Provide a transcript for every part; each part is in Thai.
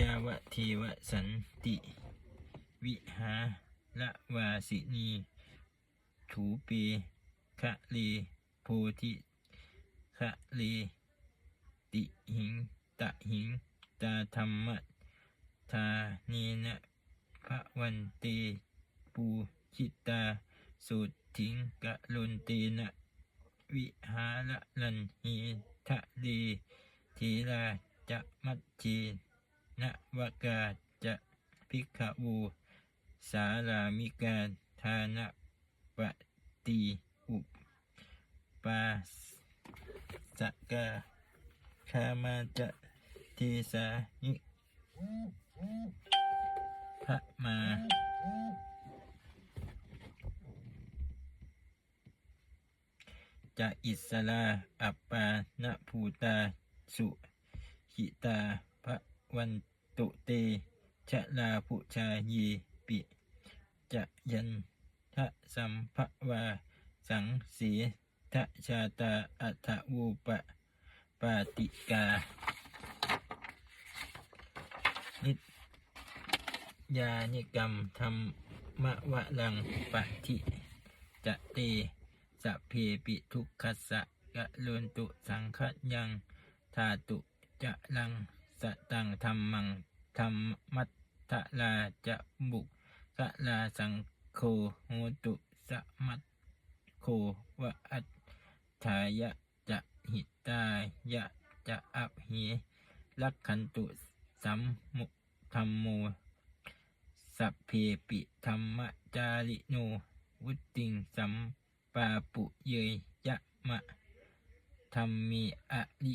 ยาวะเทวสันติ วิหาละวาสินีถูเปคะเลโพธิคะเลติหิงตะหิงตาธรรมะทาเนนะพระวันเตปูชิตาสุดถิงกะลุนเตนะวิหาละลันหิทะเลทีราจะมัจเจ นะวกาจะพิกวูสารามิการทานะปฏิอุปปาสกาคามาจะเทสานิพระมาจะอิสลาอัปปาณภูตา สุหิตาพระ วันตุเตชะลาผู้ชายีปิ จะยันทะสัมภวา สังสีทะชาตาอัฏวูปะปาติกา นิยานิกรรมธรรมวะลังปะทิจะเตสะเพปิทุกขสสะกะลุนตุสังคยังธาตุจะลัง สตังธรรมังธรรมัตทะลาจะบุกสะลาสังโฆโหตุสมัตโควะอัตถายะจะหิตายะจะอัพหิลักขันตุสัมมุธรรมโมสัพเพปิธรรมจาริโนวุติงสัมปาปุเยยยะมะธรรมีอริ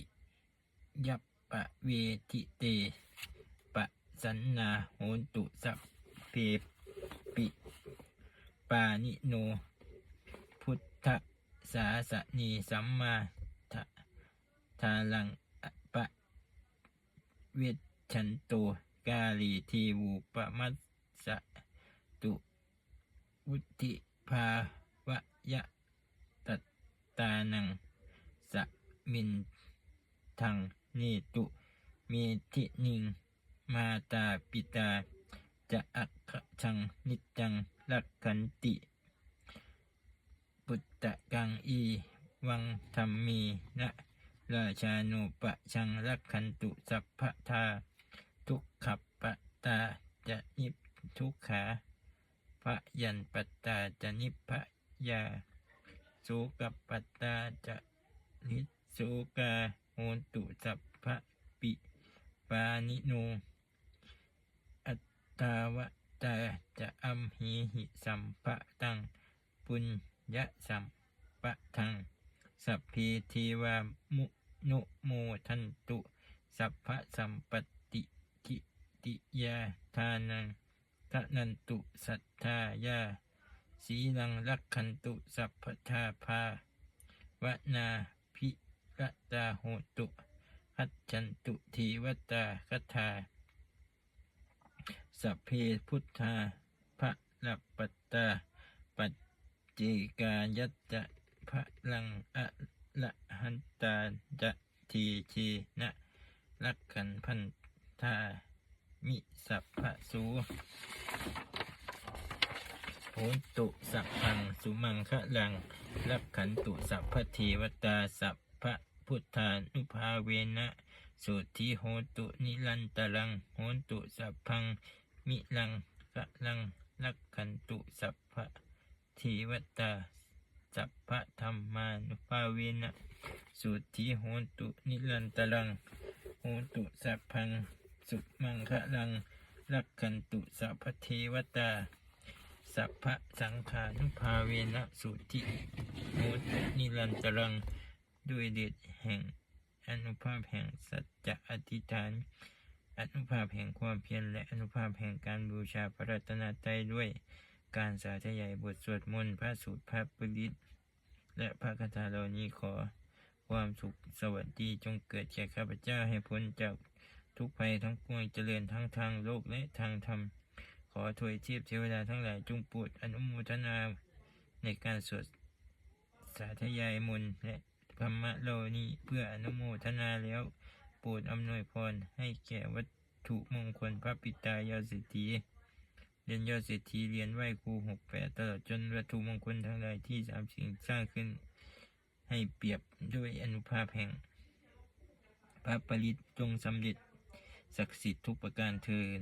ยัป ปะเวทิเต ปะสันนาโหนตุสัพเพปิ ปานิโน พุทธสาสนีสัมมาทะทาลังปะเวชชันโตกาลีทีวูปะมัสสะตุวุติภาวะยะตัตตานังสะมินทัง นิตุเมทินิง มาตาปิตา จะอักขชังนิจังลักขันติ ปุตตะกังอี วังธรรมีนะราชานุปะชังรักขันตุสัพพทา ทุกขปะตาจะนิพทุกขาพระยันปตตาจะนิพพยาสุกัปปตาจะนิสุกา ตุสัพพะปิปานิโน อัตตาวะตาจะอัมหิหิสัมปะตัง ปุญญะสัมปะทัง สัพพีทีวามุนุโมทันตุ สัพพะสัมปติกิติยาทานังทะนันตุสัทธายาสีลังรักขันตุสัพพทาภาวนา พิรตาโหตุหัจจันตุทีวตาคทาสัพเพพุทธาพระลับปัตตาปัจเจกายัจจะพระลังอะละหันตาจะทีชีนะลักขันพันธามิสัพพะสูโหตุสัพพังสุมังคะลังลักขันตุสัพพะเทวตาสัพ พุทธานุภาเวนะสุทธิโหตุนิรันตรังโหนตุสัพพัง มิลังกะลังลักขันตุสัพพะเทวตาสัพพะธรรมานุภาเวนะสุทธิโหตุนิรันตรังโหตุสัพพัง สุมังคะลังลักขันตุสัพพะเทวตาสัพพะสังขานุภาเวนะสุทธิโหตุนิรันตรัง ด้วยเดชแห่งอนุภาพแห่งสัจจะอธิษฐาน อนุภาพแห่งความเพียรและอนุภาพแห่งการบูชาพระรัตนตรัยด้วยการสาธยายบทสวดมนต์พระสูตรพระปริตและพระคาถาเหล่านี้ขอความสุขสวัสดีจงเกิดแก่ข้าพเจ้าให้พ้นจากทุกภัยทั้งปวงเจริญทั้งทางโลกและทางธรรม ขอถวยเทียบเทวดาทั้งหลายจงโปรดอนุโมทนาในการสวดสาธยายมนต์และ ธรรมะเหล่านี้เพื่ออนุโมทนาแล้ว โปรดอำนวยพรให้แก่วัดถุมงคลพระปิตายอดเศรษฐีเรียนยอดเศรษฐีเรียนไหวครูหกแปดตลอดจนวัตถุมงคลทั้งหลายที่สามสิ่งสร้างขึ้น ให้เปรียบด้วยอนุภาพแห่ง พระปริตจงสำเร็จศักดิ์สิทธิ์ทุกประการเทิน